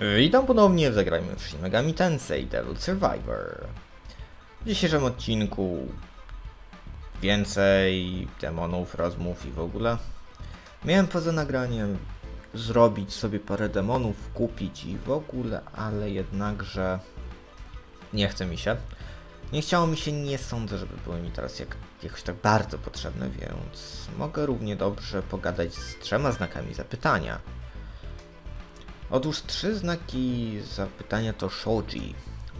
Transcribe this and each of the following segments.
Witam ponownie Zagrajmy w Shin Megami Tensei Devil Survivor. W dzisiejszym odcinku więcej demonów, rozmów i w ogóle. Miałem poza nagraniem zrobić sobie parę demonów, kupić i w ogóle, ale jednakże nie chce mi się. Nie chciało mi się, nie sądzę, żeby były mi teraz jak, jakoś tak bardzo potrzebne, więc mogę równie dobrze pogadać z trzema znakami zapytania. Otóż trzy znaki zapytania to Shoji,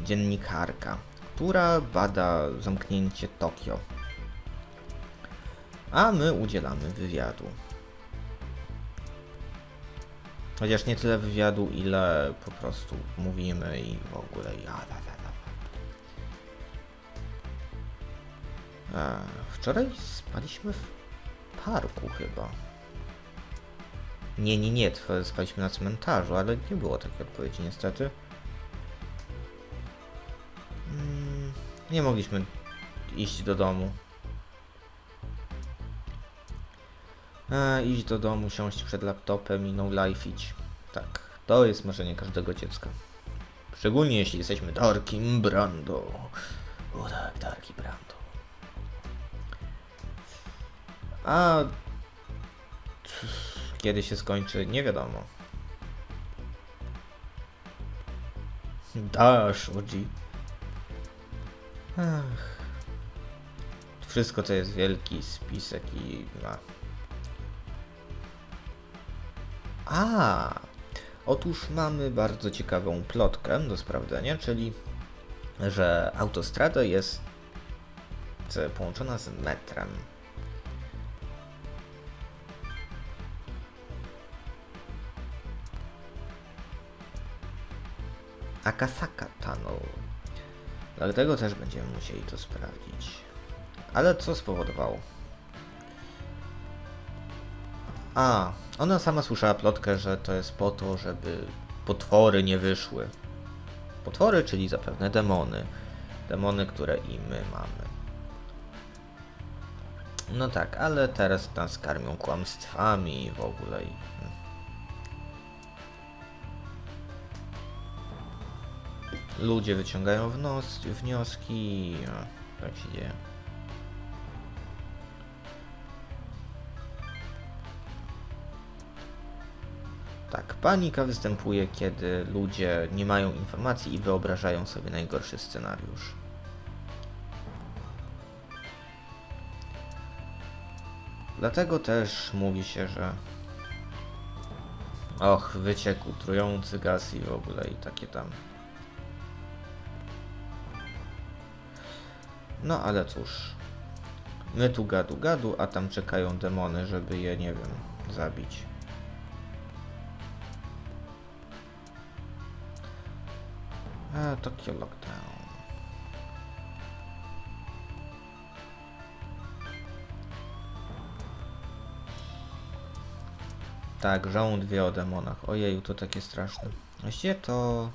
dziennikarka, która bada zamknięcie Tokio. A my udzielamy wywiadu. Chociaż nie tyle wywiadu, ile po prostu mówimy i w ogóle ja. Da, da, da. A, wczoraj spaliśmy w parku chyba. Nie, nie, nie, spaliśmy na cmentarzu, ale nie było takiej odpowiedzi niestety. Mm, nie mogliśmy iść do domu. A, iść do domu, siąść przed laptopem i no life iść. Tak, to jest marzenie każdego dziecka. Szczególnie jeśli jesteśmy Darkim Brando. O tak, Darki Brando. A kiedy się skończy, nie wiadomo. Dash, OG. Ach. Wszystko to jest wielki spisek i... A. A, otóż mamy bardzo ciekawą plotkę do sprawdzenia, czyli że autostrada jest połączona z metrem. Akasaka Tunnel. Dlatego też będziemy musieli to sprawdzić. Ale co spowodowało? A, ona sama słyszała plotkę, że to jest po to, żeby potwory nie wyszły. Potwory, czyli zapewne demony. Demony, które i my mamy. No tak, ale teraz nas karmią kłamstwami i w ogóle. Ludzie wyciągają wnos, wnioski. O, tak się dzieje. Tak, panika występuje, kiedy ludzie nie mają informacji i wyobrażają sobie najgorszy scenariusz. Dlatego też mówi się, że och, wyciekł trujący gaz i w ogóle i takie tam. No ale cóż. My tu gadu gadu, a tam czekają demony, żeby je, nie wiem, zabić. A, Tokyo Lockdown. Tak, żołąd wie o demonach. Ojeju, to takie straszne. Właściwie to...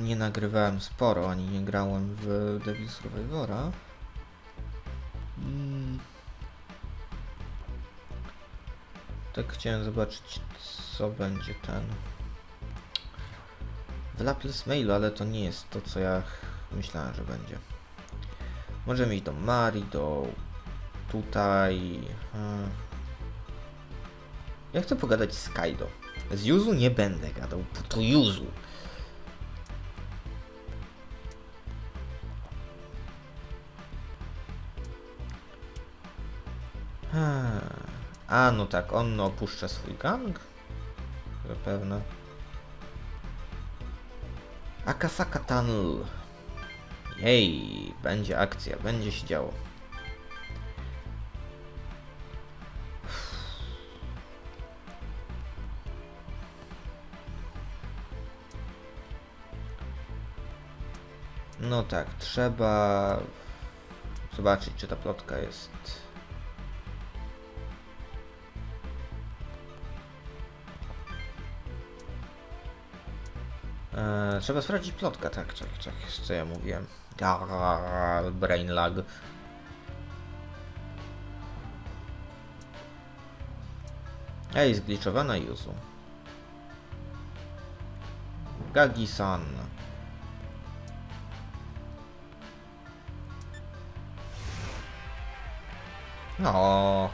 Nie nagrywałem sporo, ani nie grałem w Devil Survivora. Mm. Tak chciałem zobaczyć, co będzie ten... W Lapis Mailu, ale to nie jest to, co ja myślałem, że będzie. Możemy iść do Mari, do... tutaj... Ja chcę pogadać z Kaido. Z Yuzu nie będę gadał, bo to Yuzu. A, no tak, on opuszcza swój gang? Zapewne. Akasaka Tunnel. Jej, będzie akcja, będzie się działo. No tak, trzeba zobaczyć, czy ta plotka jest. Eee, trzeba sprawdzić plotka, tak, tak, tak, co ja mówiłem. Arr, Brain lag. Ej, zgliczowana Yuzu. Gagi-san. No.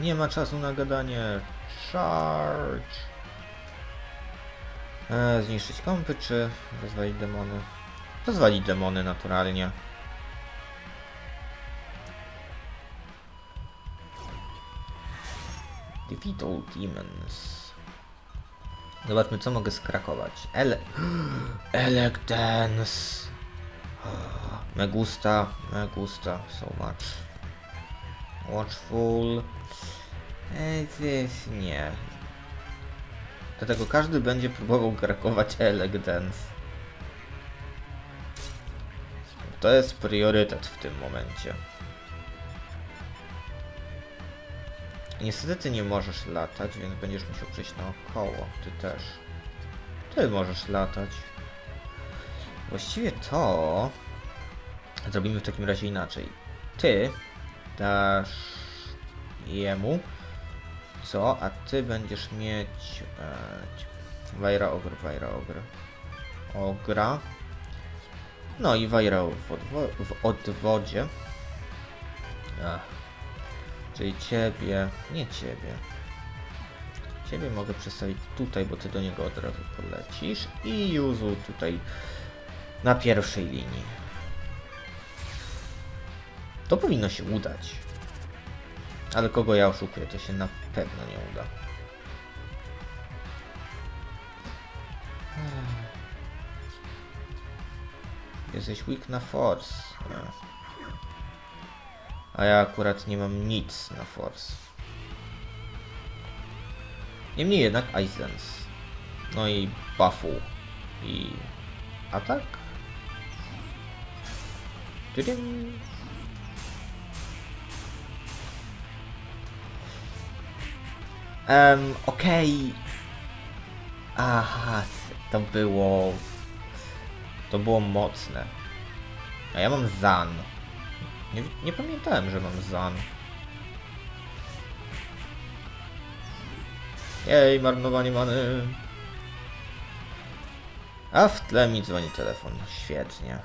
Nie ma czasu na gadanie. Charge. E, zniszczyć kompy czy rozwalić demony? Rozwalić demony naturalnie. Defeat all demons. Zobaczmy co mogę skrakować. Ele... Electance. Me gusta, me gusta so much. Watchful. Tyś, nie. Dlatego każdy będzie próbował krakować Elegdance. To jest priorytet w tym momencie. Niestety ty nie możesz latać, więc będziesz musiał przejść naokoło. Ty też. Ty możesz latać. Właściwie to... Zrobimy w takim razie inaczej. Ty dasz jemu co, a ty będziesz mieć e, Wajra Ogr, Wajra Ogr. Ogra. No i Wajra w, odwo w odwodzie. Ach. Czyli ciebie, nie ciebie. Ciebie mogę przestawić tutaj, bo ty do niego od razu polecisz. I Juzu tutaj na pierwszej linii. To powinno się udać. Ale kogo ja oszukuję, to się na pewno nie uda. Jesteś weak na force. A ja akurat nie mam nic na force. Niemniej jednak Dance. No i buffu. I atak? Tudum. Um, okej. Aha, to było... To było mocne. A ja mam Zan. Nie, nie pamiętałem, że mam Zan. Jej, marnowanie many. A w tle mi dzwoni telefon. Świetnie.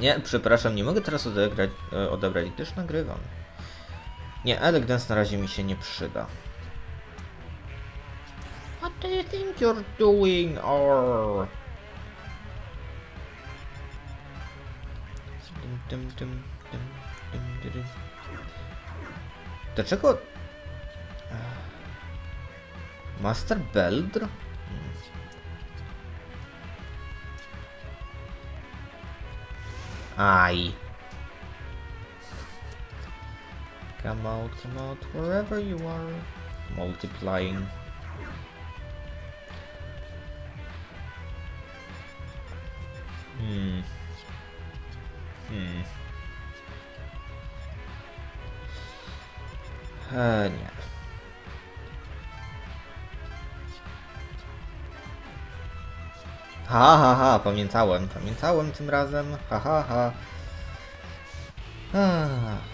Nie, przepraszam, nie mogę teraz odegrać, e, odebrać, gdyż nagrywam. Nie, Alec Dance na razie mi się nie przyda. What do you think you're doing, or... Dym, dym, dym. Dlaczego... Master Beldr? Hmm. Aj. Come out, come out, wherever you are. Multiplying. Hmm. Hmm. E, nie. Ha, ha, ha, pamiętałem, pamiętałem tym razem, ha, ha, ha. Ah.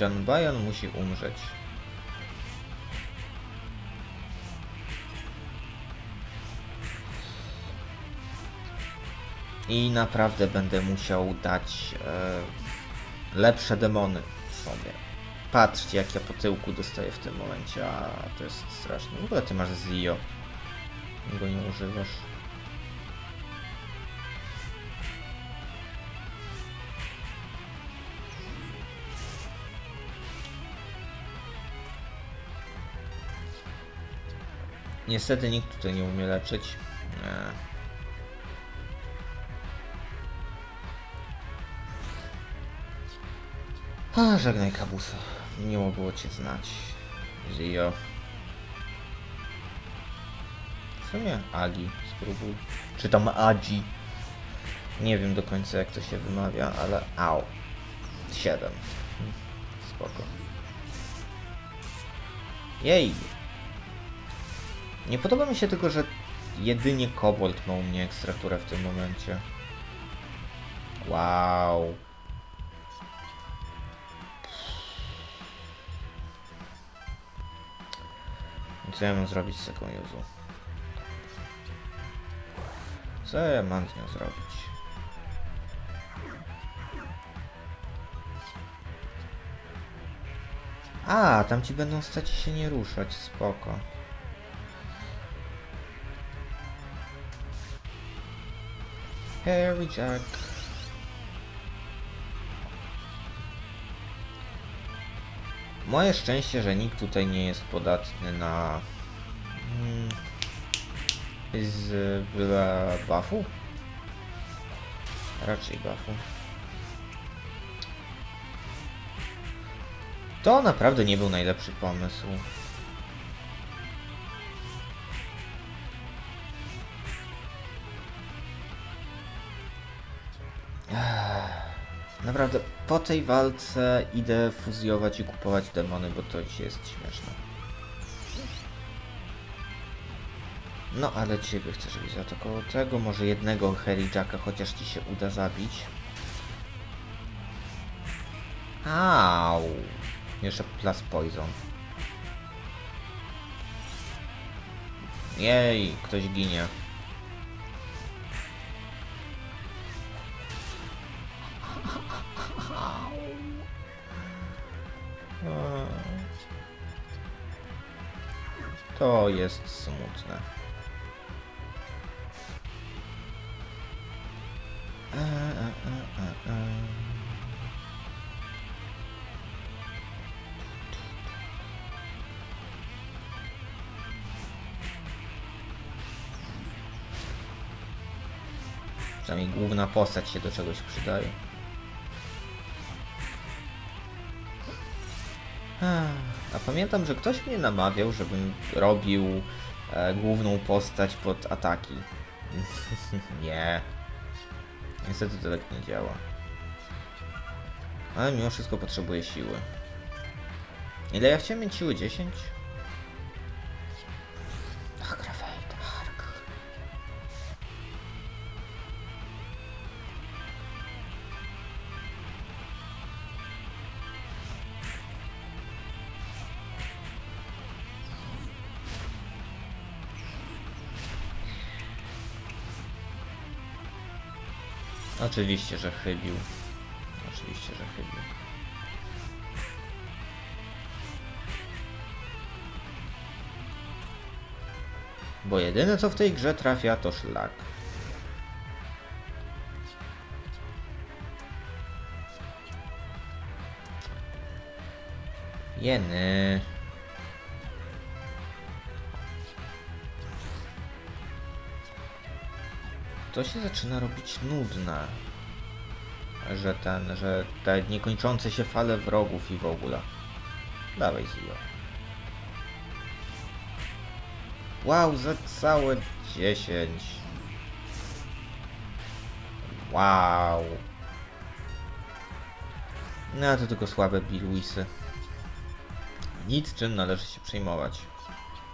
John Bayon musi umrzeć. I naprawdę będę musiał dać e, lepsze demony sobie. Patrzcie jak ja po tyłku dostaję w tym momencie, a to jest straszne. W ogóle ty masz Zio. Go nie używasz. Niestety nikt tutaj nie umie leczyć. Nie. A, żegnaj kabusa. Miło było cię znać. Zio. W sumie Agi spróbuj. Czy tam Agi. Nie wiem do końca jak to się wymawia, ale au. 7. Spoko. Jej. Nie podoba mi się tylko, że jedynie kobold ma u mnie ekstrakturę w tym momencie. Wow. Co ja mam zrobić z taką Juzu? Co ja mam z nią zrobić? A, tam ci będą stać się nie ruszać, spoko. Harry Jack. Moje szczęście, że nikt tutaj nie jest podatny na... Mm, z byle buffu? Raczej buffu. To naprawdę nie był najlepszy pomysł. Naprawdę, po tej walce idę fuzjować i kupować demony, bo to jest śmieszne. No, ale ciebie chcę, żebyś zaatakował tego, może jednego Harry Jacka chociaż ci się uda zabić. Au! Jeszcze plus poison. Jej, ktoś ginie. To jest smutne. E, e, e. Przynajmniej główna postać się do czegoś przydaje. Ech, A pamiętam, że ktoś mnie namawiał, żebym robił e, główną postać pod ataki. nie. Niestety to tak nie działa. Ale mimo wszystko potrzebuję siły. Ile ja chciałem mieć siły? 10? Oczywiście, że chybił. Oczywiście, że chybił. Bo jedyne co w tej grze trafia to szlak. Jeny. To się zaczyna robić nudne. Że ten, że te niekończące się fale wrogów i w ogóle. Dawaj Zio. Wow, za całe 10. Wow. No to tylko słabe Biluisy. Nic czym należy się przejmować.